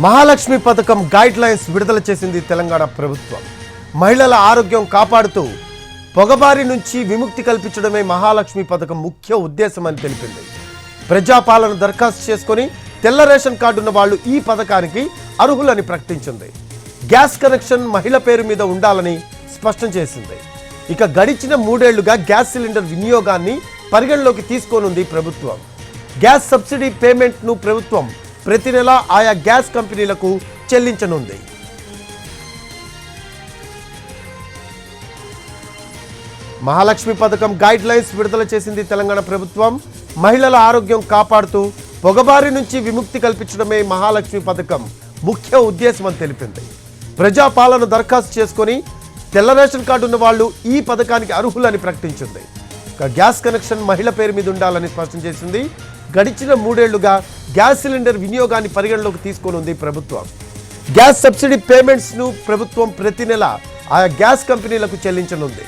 మహాలక్ష్మి పథకం guide lines విడుదల చేసింది తెలంగాణ ప్రభుత్వం. మహిళల ఆరోగ్యం కాపాడుతూ పొగబారి నుంచి విముక్తి కల్పించడమే మహాలక్ష్మి పథకం ముఖ్య ఉద్దేశమని తెలిపింది. ప్రజాపాలన దరఖాస్తు చేసుకొని తెల్ల రేషన్ కార్డున్న వాళ్ళు ఈ పథకానికి అర్హులని ప్రకటించింది. గ్యాస్ కనెక్షన్ మహిళ పేరు మీద ఉండాలని స్పష్టం చేసింది. ఇక గడిచిన మూడేళ్ళుగా గ్యాస్ సిలిండర్ వినియోగాన్ని పరిగణలోకి తీసుకోనుంది ప్రభుత్వం. గ్యాస్ సబ్సిడీ పేమెంట్ను ప్రభుత్వం ప్రతి నెల ఆయా గ్యాస్ కంపెనీలకు చెల్లించనుంది. మహాలక్ష్మి పథకం గైడ్ లైన్స్ విడుదల చేసింది తెలంగాణ ప్రభుత్వం. మహిళల ఆరోగ్యం కాపాడుతూ పొగబారి నుంచి విముక్తి కల్పించడమే మహాలక్ష్మి పథకం ముఖ్య ఉద్దేశం అని తెలిపింది. ప్రజాపాలన దరఖాస్తు చేసుకొని తెల్ల రేషన్ కార్డు ఉన్న వాళ్ళు ఈ పథకానికి అర్హులని ప్రకటించింది. గ్యాస్ కనెక్షన్ మహిళ పేరు మీద ఉండాలని స్పష్టం చేసింది. గడిచిన మూడేళ్ళుగా గ్యాస్ సిలిండర్ వినియోగాన్ని పరిగణలోకి తీసుకోనుంది ప్రభుత్వం. గ్యాస్ సబ్సిడీ పేమెంట్స్ను ప్రభుత్వం ప్రతి నెల ఆయా గ్యాస్ కంపెనీలకు చెల్లించనుంది.